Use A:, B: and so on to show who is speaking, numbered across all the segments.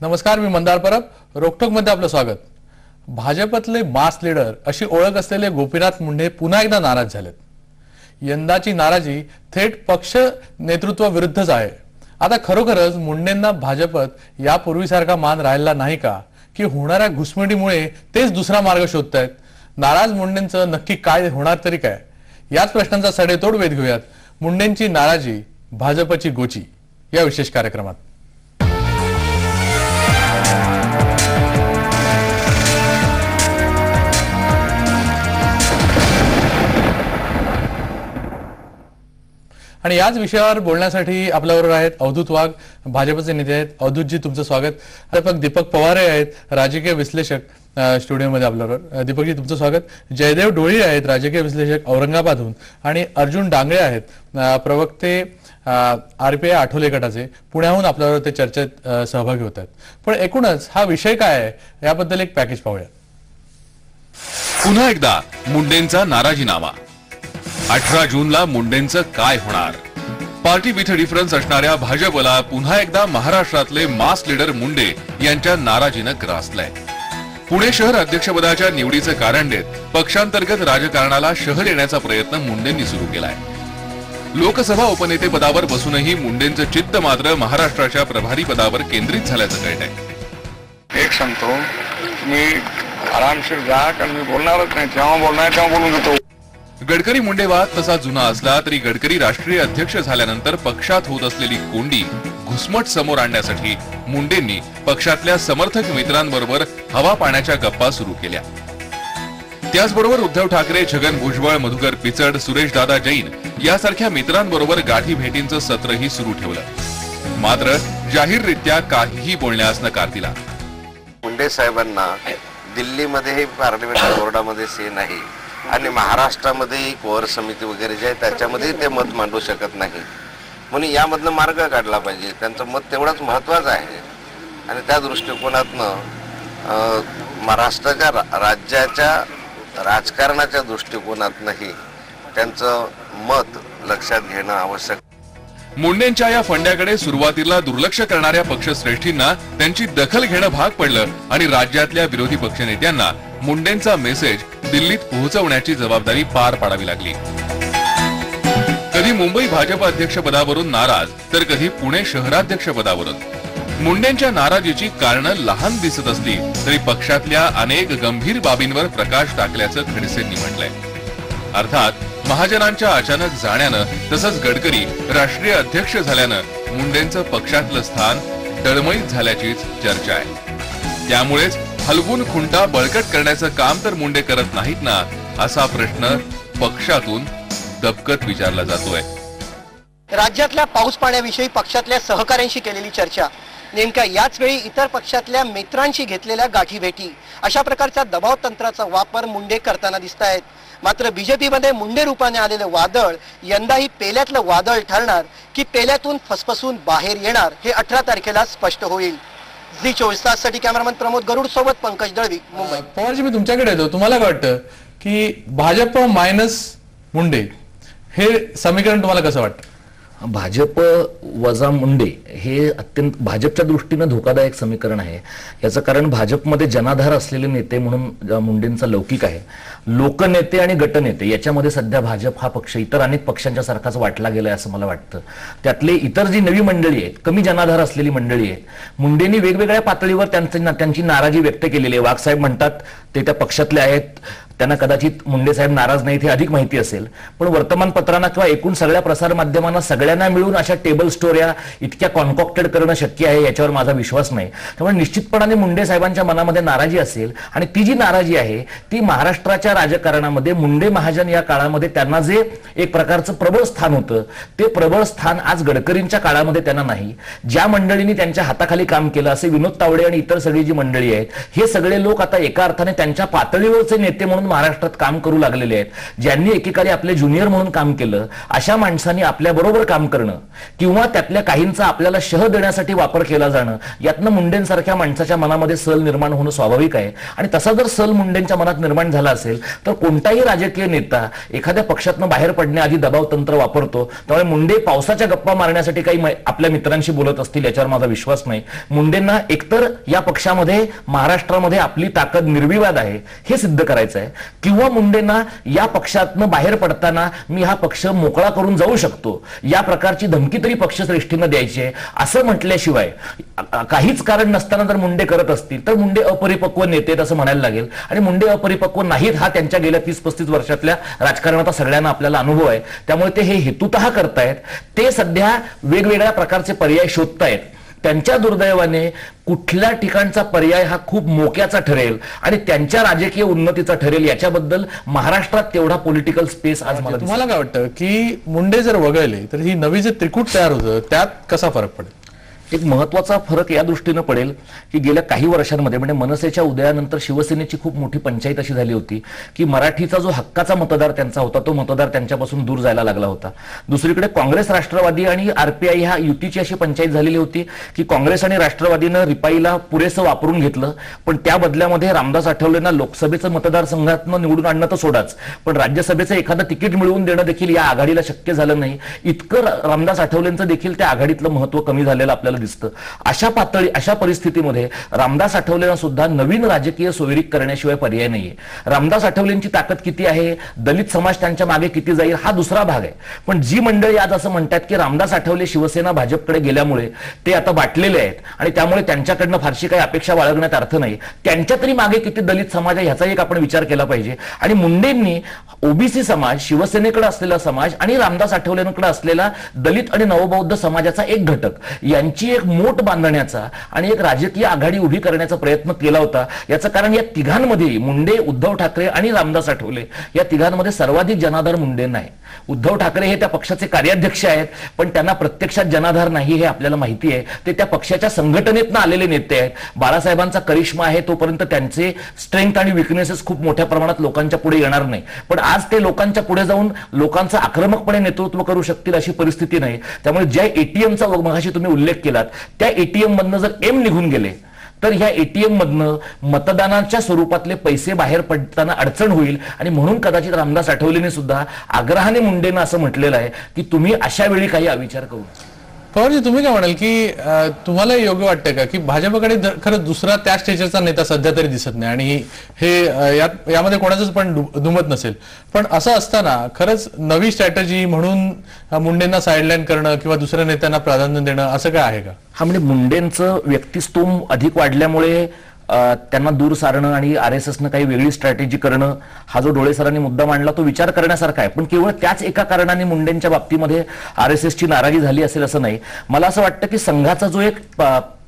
A: नमस्कार मी मंदार परब. रोकटोकमध्ये आपलं स्वागत. भाजपतले मास लीडर अशी ओळख असलेले गोपीनाथ मुंडे पुन्हा एकदा नाराज झालेत. यंदाची नाराजी थेट पक्ष नेतृत्वाविरुद्धच आहे. आता खरोखरच मुंडेंना भाजपत यापूर्वीसारखा मान राहिला नाही का? की होणाऱ्या घुसमटीमुळे तेच दुसरा मार्ग शोधतायत. नाराज मुंडेंचं नक्की काय होणार तरी काय? याच प्रश्नांचा सडेतोड वेध घेऊयात. मुंडेंची नाराजी भाजपची गोची. या विशेष कार्यक्रमात. आणि याच विषयावर बोलण्यासाठी आपल्याबरोबर आहेत अवधूत वाघ भाजपचे नेते आहेत. अवधूतजी तुमचं स्वागत. अध्यापक दीपक पवारे आहेत राजकीय विश्लेषक स्टुडिओमध्ये आपल्याबरोबर. दीपकजी तुमचं स्वागत. जयदेव डोळी आहेत राजकीय विश्लेषक औरंगाबादहून. आणि अर्जुन डांगळे आहेत प्रवक्ते आरपीआय आठवले गटाचे. पुण्याहून आपल्याबरोबर ते चर्चेत सहभागी होत आहेत. पण एकूणच हा विषय काय आहे याबद्दल एक पॅकेज पाहूया.
B: पुन्हा एकदा मुंडेंचा नाराजीनामा. अठरा जूनला मुंडेंचं काय होणार? पार्टी विथ डिफरन्स असणाऱ्या भाजपला पुन्हा एकदा महाराष्ट्रातले मास लीडर मुंडे यांच्या नाराजीनं ग्रासलंय. पुणे शहर अध्यक्षपदाच्या निवडीचं कारण देत पक्षांतर्गत राजकारणाला शहर येण्याचा प्रयत्न मुंडेंनी सुरू केलाय. लोकसभा उपनेते पदावर बसूनही मुंडेंचं चित्त मात्र महाराष्ट्राच्या प्रभारी पदावर केंद्रित झाल्याचं कळत आहे
C: एक सांगतो मी आरामशीर जा कारण मी बोलणारच नाही. जेव्हा बोलणार तेव्हा बोलून घेतो.
B: गडकरी मुंडेवाद तसा जुना असला तरी गडकरी राष्ट्रीय अध्यक्ष झाल्यानंतर पक्षात होत असलेली कोंडी घुसमट समोर आणण्यासाठी मुंडेंनी पक्षातल्या समर्थक मित्रांबरोबर हवा पाण्याच्या गप्पा सुरू केल्या. त्याचबरोबर उद्धव ठाकरे छगन भुजबळ मधुकर पिचड सुरेश दादा जैन यासारख्या मित्रांबरोबर गाठी भेटींचं सत्रही सुरू ठेवलं. मात्र जाहीररित्या काहीही बोलण्यास नकार दिला.
D: मुंडे साहेबांना दिल्लीमध्ये पार्लमेंट बोर्डामध्ये से नाही आणि महाराष्ट्रामध्ये कोर समिती वगैरे जे आहे त्याच्यामध्ये ते मत मांडू शकत नाही. म्हणून यामधनं मार्ग काढला पाहिजे. त्यांचं मत तेवढंच महत्वाचं आहे. आणि त्या दृष्टिकोनातनं महाराष्ट्राच्या रा- राज्याच्या राजकारणाच्या दृष्टिकोनातनंही त्यांचं मत लक्षात घेणं आवश्यक
B: मुंडेंच्या या फंड्याकडे सुरुवातीला दुर्लक्ष करणाऱ्या पक्षश्रेष्ठींना त्यांची दखल घेणं भाग पडलं आणि राज्यातल्या विरोधी पक्षनेत्यांना मुंडेंचा मेसेज दिल्लीत पोहोचवण्याची जबाबदारी पार पाडावी लागली. कधी मुंबई भाजप अध्यक्षपदावरून नाराज तर कधी पुणे शहराध्यक्ष पदावरून. मुंडेंच्या नाराजीची कारणं लहान दिसत असली तरी पक्षातल्या अनेक गंभीर बाबींवर प्रकाश टाकल्याचं खडसेंनी म्हटलंय. अर्थात महाजनांच्या अचानक जाण्यानं तसंच गडकरी राष्ट्रीय अध्यक्ष झाल्यानं मुंडेंचं पक्षातलं स्थान डळमळीत झाल्याचीच चर्चा आहे. त्यामुळेच हलवून खुंटा बळकट करण्याचं काम तर मुंडे करत नाहीत ना असा प्रश्न पक्षातून दबकत विचारला जातोय.
E: राज्यातल्या पाऊस पाण्याविषयी पक्षातल्या सहकाऱ्यांशी केलेली चर्चा. नेमक्या याच वेळी इतर पक्षातल्या मित्रांशी घेतलेल्या गाठी भेटी. अशा प्रकारच्या दबाव तंत्राचा वापर मुंडे करताना दिसत आहेत मात्र बीजेपीमध्ये मुंडे रूपाने आलेलं वादळ यंदाही पेल्यातलं वादळ ठरणार की पेल्यातून फसफसून बाहेर येणार हे अठरा तारखेला स्पष्ट होईल. झी चोवीस ताससाठी कॅमेरामन प्रमोद गरुड सोबत पंकज दळवी मुंबई.
A: पवारजी मी तुमच्याकडे येतो. तुम्हाला काय वाटतं की भाजप मायनस मुंडे हे समीकरण तुम्हाला कसं वाटतं?
F: भाजप वजा मुंडे हे अत्यंत भाजपच्या दृष्टीनं धोकादायक समीकरण आहे. याचं कारण भाजपमध्ये जनाधार असलेले नेते म्हणून मुंडेंचा लौकिक आहे. लोकनेते आणि गटनेते याच्यामध्ये सध्या भाजप हा पक्ष इतर अनेक पक्षांच्या सारखाच वाटला गेलाय असं मला वाटतं. त्यातले इतर जी नवी मंडळी आहेत कमी जनाधार असलेली मंडळी आहेत मुंडेंनी वेगवेगळ्या पातळीवर त्यांचं त्यांची नाराजी व्यक्त केलेली आहे. वाघसाहेब म्हणतात ते त्या पक्षातले आहेत. त्यांना कदाचित मुंडे साहेब नाराज नाहीत हे अधिक माहिती असेल. पण वर्तमानपत्रांना किंवा एकूण सगळ्या प्रसार माध्यमांना सगळ्यांना मिळून अशा टेबल स्टोऱ्या इतक्या कॉन्कॉक्टेड करणं शक्य आहे याच्यावर माझा विश्वास नाही. त्यामुळे निश्चितपणाने मुंडे साहेबांच्या मनामध्ये नाराजी असेल आणि ती जी नाराजी आहे ती महाराष्ट्राच्या राजकारणामध्ये मुंडे महाजन या काळामध्ये त्यांना जे एक प्रकारचं प्रबळ स्थान होतं ते प्रबळ स्थान आज गडकरींच्या काळामध्ये त्यांना नाही. ज्या मंडळींनी त्यांच्या हाताखाली काम केलं असे विनोद तावडे आणि इतर सगळी जी मंडळी आहेत हे सगळे लोक आता एका अर्थाने त्यांच्या पातळीवरचे नेते म्हणून महाराष्ट्रात काम करू लागलेले आहेत. ज्यांनी एकेकाळी आपले ज्युनियर म्हणून काम केलं अशा माणसांनी आपल्या बरोबर काम करणं किंवा त्यातल्या काहींचा आपल्याला शह देण्यासाठी वापर केला जाणं यातनं मुंडेंसारख्या माणसाच्या मनामध्ये सल निर्माण होणं स्वाभाविक आहे. आणि तसा जर सल मुंडेंच्या मनात निर्माण झाला असेल तर कोणताही राजकीय नेता एखाद्या पक्षातनं बाहेर पडण्याआधी दबाव तंत्र वापरतो. त्यामुळे मुंडे पावसाच्या गप्पा मारण्यासाठी काही आपल्या मित्रांशी बोलत असतील याच्यावर माझा विश्वास नाही. मुंडेंना एकतर या पक्षामध्ये महाराष्ट्रामध्ये आपली ताकद निर्विवाद आहे हे सिद्ध करायचं आहे किंवा मुंडेंना या पक्षातनं बाहेर पडताना मी हा पक्ष मोकळा करून जाऊ शकतो. या प्रकारची धमकी तरी पक्षश्रेष्ठीनं द्यायची आहे. असं म्हटल्याशिवाय काहीच कारण नसताना जर मुंडे करत असतील तर मुंडे अपरिपक्व नेते असं म्हणायला लागेल. आणि मुंडे अपरिपक्व नाहीत हा त्यांच्या गेल्या तीस पस्तीस वर्षातल्या राजकारणाचा सगळ्यांना आपल्याला अनुभव आहे. त्यामुळे ते हे हेतुतः करतायत. ते सध्या वेगवेगळ्या प्रकारचे पर्याय शोधतायत. त्यांच्या दुर्दैवाने कुठल्या ठिकाणचा पर्याय हा खूप मोक्याचा ठरेल आणि त्यांच्या राजकीय उन्नतीचा ठरेल याच्याबद्दल महाराष्ट्रात तेवढा पॉलिटिकल स्पेस आज मला दिसत
A: तुम्हाला काय वाटतं की मुंडे जर वगळले तर ही नवी जे त्रिकूट तयार होतं त्यात कसा फरक पडेल?
F: एक महत्त्वाचा फरक या दृष्टीनं पडेल की गेल्या काही वर्षांमध्ये म्हणजे मनसेच्या उदयानंतर शिवसेनेची खूप मोठी पंचायत अशी झाली होती की मराठीचा जो हक्काचा मतदार त्यांचा होता तो मतदार त्यांच्यापासून दूर जायला लागला होता. दुसरीकडे काँग्रेस राष्ट्रवादी आणि आरपीआय ह्या युतीची अशी पंचायत झालेली होती की काँग्रेस आणि राष्ट्रवादीनं रिपाईला पुरेसं वापरून घेतलं पण त्या बदल्यामध्ये रामदास आठवलेंना लोकसभेचं मतदारसंघातनं निवडून आणणं तर सोडाच पण राज्यसभेचं एखादं तिकीट मिळवून देणं देखील या आघाडीला शक्य झालं नाही. इतकं रामदास आठवलेंचं देखील त्या आघाडीतलं महत्त्व कमी झालेलं आपल्याला दिसतं. अशा पातळी अशा परिस्थितीमध्ये रामदास आठवलेंना सुद्धा नवीन राजकीय सोयरीक करण्याशिवाय पर्याय नाहीये. रामदास आठवलेंची ताकद किती आहे? दलित समाज त्यांच्या मागे किती जाईल? हा दुसरा भाग आहे. पण जी मंडळी आज असं म्हणतात की रामदास आठवले शिवसेना भाजपकडे गेल्यामुळे ते आता बाटलेले आहेत आणि त्यामुळे त्यांच्याकडनं फारशी काही अपेक्षा बाळगण्यात अर्थ नाही. त्यांच्या तरी मागे किती दलित समाज आहे ह्याचा एक आपण विचार केला पाहिजे. आणि मुंडेंनी ओबीसी समाज शिवसेनेकडे असलेला समाज आणि रामदास आठवलेंकडे असलेला दलित आणि नवबौद्ध समाजाचा एक घटक यांची एक मोठ बांधण्याचा आणि एक राजकीय आघाडी उभी करण्याचा प्रयत्न केला होता. याचं कारण या तिघांमध्ये मुंडे उद्धव ठाकरे आणि रामदास आठवले. या तिघांमध्ये सर्वाधिक जनाधार मुंडेंना आहे उद्धव ठाकरे हे त्या पक्षाचे कार्याध्यक्ष आहेत पण त्यांना प्रत्यक्षात जनाधार नाही हे आपल्याला माहिती आहे. ते त्या पक्षाच्या संघटनेतनं आलेले नेते आहेत. बाळासाहेबांचा करिश्मा आहे तोपर्यंत त्यांचे स्ट्रेंथ आणि विकनेसेस खूप मोठ्या प्रमाणात लोकांच्या पुढे येणार नाही. पण आज ते लोकांच्या पुढे जाऊन लोकांचं आक्रमकपणे नेतृत्व करू शकतील अशी परिस्थिती नाही. त्यामुळे ज्या एटीएमचा मगाशी तुम्ही उल्लेख केला केलात त्या एटीएम मधनं जर एम निघून गेले तर ह्या एटीएम मधनं मतदानाच्या स्वरूपातले पैसे बाहेर पडताना अडचण होईल. आणि म्हणून कदाचित रामदास आठवलेने सुद्धा आग्रहाने मुंडेनं असं म्हटलेलं आहे की तुम्ही अशा वेळी काही अविचार करू
A: पवारजी तुम्ही काय म्हणाल की तुम्हाला योग्य वाटतं का? की भाजपकडे खरं दुसरा त्या स्टेजचा नेता सध्या तरी दिसत नाही आणि हे यामध्ये कोणाचंच पण दुमत नसेल. पण असं असताना खरंच नवी स्ट्रॅटेजी म्हणून मुंडेंना साईडलाईन करणं किंवा दुसऱ्या नेत्यांना प्राधान्य देणं असं काय आहे का?
F: हा म्हणजे मुंडेंचं व्यक्तिस्तोम अधिक वाढल्यामुळे त्यांना दूर सारणं आणि आर एस एसनं काही वेगळी स्ट्रॅटेजी करणं हा जो डोळे सरांनी मुद्दा मांडला तो विचार करण्यासारखा आहे. पण केवळ त्याच एका कारणाने मुंडेंच्या बाबतीमध्ये आर एस एसची नाराजी झाली असेल असं नाही. मला असं वाटतं की संघाचा जो एक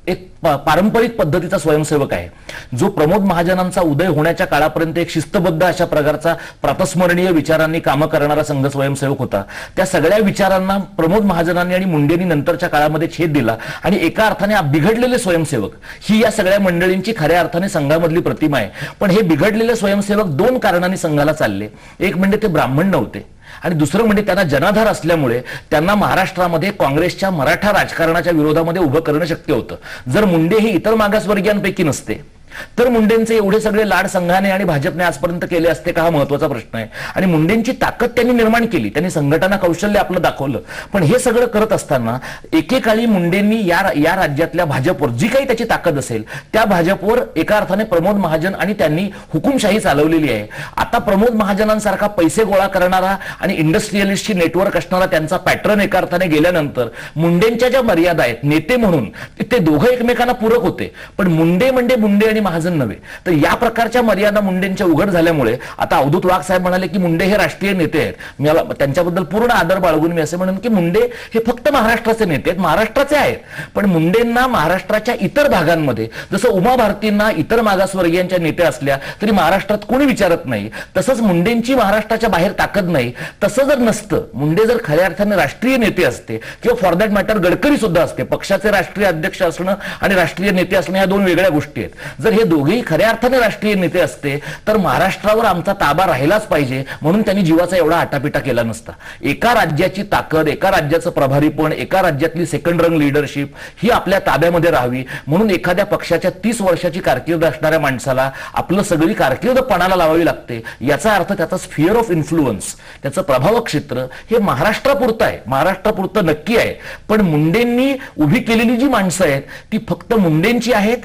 F: एक पारंपरिक पद्धतीचा स्वयंसेवक आहे. जो प्रमोद महाजनांचा उदय होण्याच्या काळापर्यंत एक शिस्तबद्ध अशा प्रकारचा प्रातस्मरणीय विचारांनी कामं करणारा संघ स्वयंसेवक होता. त्या सगळ्या विचारांना प्रमोद महाजनांनी आणि मुंडेंनी नंतरच्या काळामध्ये छेद दिला आणि एका अर्थाने बिघडलेले स्वयंसेवक. ही या सगळ्या मंडळींची खऱ्या अर्थाने संघामधली प्रतिमा आहे. पण हे बिघडलेले स्वयंसेवक दोन कारणांनी संघाला चालले. एक म्हणजे ते ब्राह्मण नव्हते. आणि दुसरं म्हणजे त्यांना जनाधार असल्यामुळे त्यांना महाराष्ट्रामध्ये काँग्रेसच्या मराठा राजकारणाच्या विरोधामध्ये उभं करणं शक्य होतं. जर मुंडे हे इतर मागासवर्गीयांपैकी नसते तर मुंडेंचे एवढे सगळे लाड संघाने आणि भाजपने आजपर्यंत केले असते का हा महत्त्वाचा प्रश्न आहे. आणि मुंडेंची ताकद त्यांनी निर्माण केली त्यांनी संघटना कौशल्य आपलं दाखवलं. पण हे सगळं करत असताना एकेकाळी मुंडेंनी या या राज्यातल्या भाजपवर जी काही त्याची ताकद असेल त्या भाजपवर एका अर्थाने प्रमोद महाजन आणि त्यांनी हुकुमशाही चालवलेली आहे. आता प्रमोद महाजनांसारखा पैसे गोळा करणारा आणि इंडस्ट्रियलिस्टची नेटवर्क असणारा त्यांचा पॅटर्न एका अर्थाने गेल्यानंतर मुंडेंच्या ज्या मर्यादा आहेत नेते म्हणून ते दोघं एकमेकांना पूरक होते. पण मुंडे म्हणजे मुंडे आणि महाजन नव्हे. तर या प्रकारच्या मर्यादा मुंडेंच्या उघड झाल्यामुळे आता अवधूत वाघ साहेब म्हणाले की मुंडे हे राष्ट्रीय नेते आहेत. मला त्यांच्याबद्दल पूर्ण आदर बाळगून मी असे म्हणेन की मुंडे हे फक्त महाराष्ट्राचे नेते आहेत महाराष्ट्राचे आहेत. पण मुंडेंना महाराष्ट्राच्या इतर भागांमध्ये जसं उमा भारतींना इतर मागासवर्गीयांच्या नेत्या असल्या तरी महाराष्ट्रात कोणी विचारत नाही. तसंच मुंडेंची महाराष्ट्राच्या बाहेर ताकद नाही. तसं जर नसतं मुंडे जर खऱ्या अर्थाने राष्ट्रीय नेते असते किंवा फॉर दॅट मॅटर गडकरी सुद्धा असते पक्षाचे राष्ट्रीय अध्यक्ष असणं आणि राष्ट्रीय नेते असणं या दोन वेगळ्या गोष्टी आहेत. जर जर हे दोघेही खऱ्या अर्थाने राष्ट्रीय नेते असते तर महाराष्ट्रावर आमचा ताबा राहिलाच पाहिजे म्हणून त्यांनी जीवाचा एवढा आटापिटा केला नसता. एका राज्याची ताकद एका राज्याचं प्रभारीपण एका राज्यातली सेकंड रंग लिडरशिप ही आपल्या ताब्यामध्ये राहावी म्हणून एखाद्या पक्षाच्या तीस वर्षाची कारकीर्द असणाऱ्या माणसाला आपलं सगळी कारकीर्द पणाला लावावी लागते याचा अर्थ त्याचा स्फिअर ऑफ इन्फ्लुअन्स त्याचं प्रभाव क्षेत्र हे महाराष्ट्रापुरतं आहे महाराष्ट्रापुरतं नक्की आहे. पण मुंडेंनी उभी केलेली जी माणसं आहेत ती फक्त मुंडेंची आहेत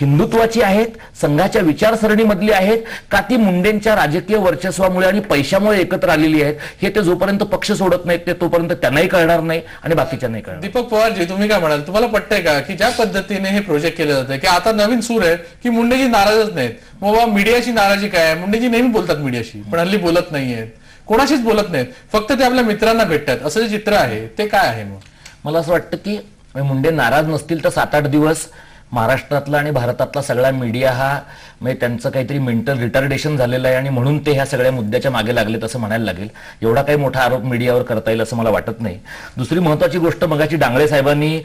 F: हिंदुत्वाची आहेत संघाच्या विचारसरणीमधली आहेत का ती मुंडेंच्या राजकीय वर्चस्वामुळे आणि पैशामुळे एकत्र आलेली आहेत हे ते जोपर्यंत पक्ष सोडत नाहीत ते तोपर्यंत त्यांनाही कळणार नाही आणि बाकीच्यांनाही कळणार
A: दीपक पवारजी तुम्ही काय म्हणाल? तुम्हाला पटतंय का की ज्या पद्धतीने हे प्रोजेक्ट केले जाते की आता नवीन सूर आहे की मुंडेजी नाराजच नाहीत? बाबा मीडियाची नाराजी काय आहे? मुंडेजी नेहमी बोलतात मीडियाशी पण हल्ली बोलत नाहीयेत. कोणाशीच बोलत नाहीत फक्त ते आपल्या मित्रांना भेटतात. असं जे चित्र आहे ते काय आहे मग?
F: मला असं वाटतं की मुंडे नाराज नसतील तर सात आठ दिवस महाराष्ट्रातला आणि भारतातला सगळा मीडिया हा म्हणजे त्यांचं काहीतरी मेंटल रिटार्डेशन झालेलं आहे आणि म्हणून ते ह्या सगळ्या मुद्द्याच्या मागे लागलेत असं म्हणायला लागेल. एवढा काही मोठा आरोप मीडियावर करता येईल असं मला वाटत नाही. दुसरी महत्वाची गोष्ट मगाची डांगळे साहेबांनी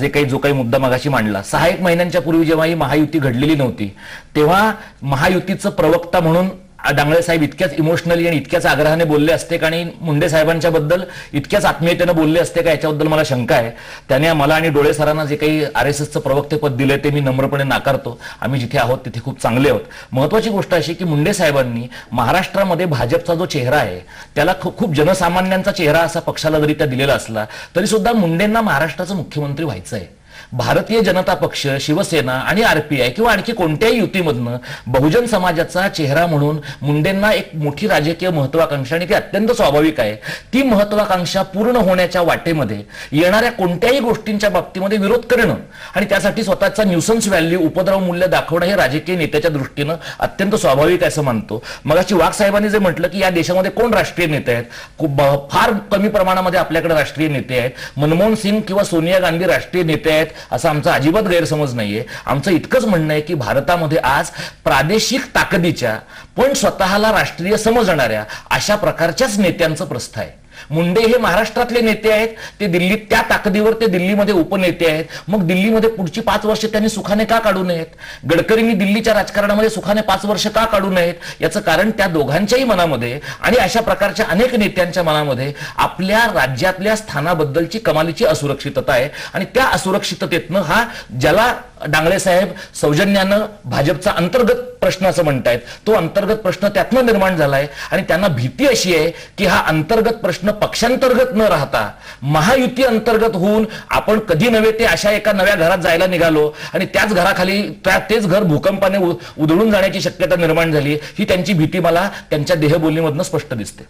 F: जे काही जो काही मुद्दा मगाशी मांडला. सहा एक महिन्यांच्या पूर्वी जेव्हा ही महायुती घडलेली नव्हती तेव्हा महायुतीचं प्रवक्ता म्हणून डांगळे साहेब इतक्याच इमोशनली आणि इतक्याच आग्रहाने बोलले असते का? आणि मुंडे साहेबांच्या बद्दल इतक्याच आत्मीयतेनं बोलले असते का? याच्याबद्दल मला शंका आहे. त्याने मला आणि डोळे सरांना जे काही आर एस एसचं प्रवक्तेपद दिलं ते मी नम्रपणे नाकारतो. आम्ही जिथे आहोत तिथे खूप चांगले आहोत. महत्वाची गोष्ट अशी की मुंडे साहेबांनी महाराष्ट्रामध्ये भाजपचा जो चेहरा आहे त्याला खूप जनसामान्यांचा चेहरा असा पक्षाला जरी त्या दिलेला असला तरी सुद्धा मुंडेंना महाराष्ट्राचं मुख्यमंत्री व्हायचं आहे भारतीय जनता पक्ष शिवसेना आणि आरपीआय किंवा आणखी कोणत्याही युतीमधनं बहुजन समाजाचा चेहरा म्हणून मुंडेंना एक मोठी राजकीय महत्वाकांक्षा आणि ती अत्यंत स्वाभाविक आहे. ती महत्वाकांक्षा पूर्ण होण्याच्या वाटेमध्ये येणाऱ्या कोणत्याही गोष्टींच्या बाबतीमध्ये विरोध करणं आणि त्यासाठी स्वतःचा न्यूसन्स व्हॅल्यू उपद्रव मूल्य दाखवणं हे राजकीय नेत्याच्या दृष्टीनं अत्यंत स्वाभाविक आहे असं मानतो. मगाशी वाघ साहेबांनी जे म्हटलं की या देशामध्ये कोण राष्ट्रीय नेते आहेत? फार कमी प्रमाणामध्ये आपल्याकडे राष्ट्रीय नेते आहेत. मनमोहन सिंग किंवा सोनिया गांधी राष्ट्रीय नेते आहेत. असं आमचा अजिबात गैरसमज नाहीये. आमचं इतकंच म्हणणं आहे की भारतामध्ये आज प्रादेशिक ताकदीच्या पण स्वतःला राष्ट्रीय समजणाऱ्या अशा प्रकारच्याच नेत्यांचं प्रस्थ आहे. मुंडे हे महाराष्ट्रातले नेते आहेत ते दिल्लीत त्या ताकदीवर ते दिल्लीमध्ये उपनेते आहेत. मग दिल्लीमध्ये पुढची पाच वर्ष त्यांनी सुखाने का काढू नयेत? गडकरींनी दिल्लीच्या राजकारणामध्ये सुखाने पाच वर्ष का काढू नयेत? याचं कारण त्या दोघांच्याही मनामध्ये आणि अशा प्रकारच्या अनेक नेत्यांच्या मनामध्ये आपल्या राज्यातल्या स्थानाबद्दलची कमालीची असुरक्षितता आहे. आणि त्या असुरक्षिततेतनं हा ज्याला डांगळे साहेब सौजन्यानं भाजपचा अंतर्गत प्रश्न असं म्हणतायत. तो अंतर्गत प्रश्न त्यातनं निर्माण झालाय आणि त्यांना भीती अशी आहे की हा अंतर्गत प्रश्न पक्षांतर्गत न राहता महायुती अंतर्गत होऊन आपण कधी नव्हे ते अशा एका नव्या घरात जायला निघालो आणि त्याच घराखाली त्या तेच घर भूकंपाने उधळून जाण्याची शक्यता निर्माण झाली ही त्यांची भीती मला त्यांच्या देहबोलीमधनं स्पष्ट दिसते.